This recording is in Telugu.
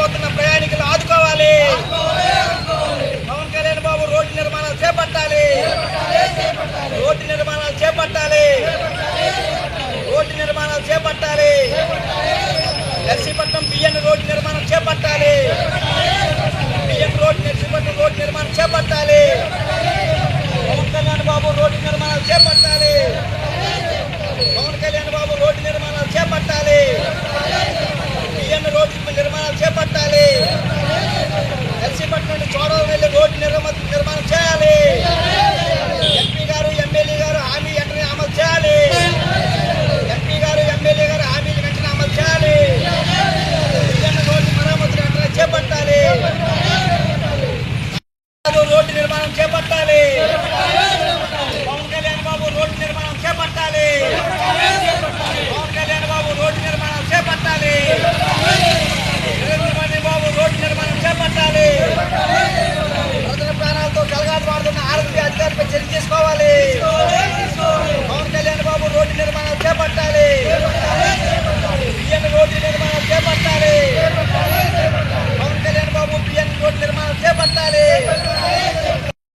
నష్టపోతున్న ప్రయాణికులు ఆదుకోవాలి. పవన్ కళ్యాణ్ బాబు రోడ్డు నిర్మాణాలు చేపట్టాలి. రోడ్డు నిర్మాణాలు చేపట్టాలి. రోడ్డు నిర్మాణాలు చేపట్టాలి. నర్సీపట్నం బియ్యం రోడ్డు నిర్మాణం చేపట్టాలి. బియ్యం రోడ్డు నర్సీపట్నం రోడ్డు నిర్మాణం చేపట్టాలి. పవన్ కళ్యాణ్ బాబు రోడ్డు నిర్మాణాలు చేపట్టాలి. చేపట్టాలి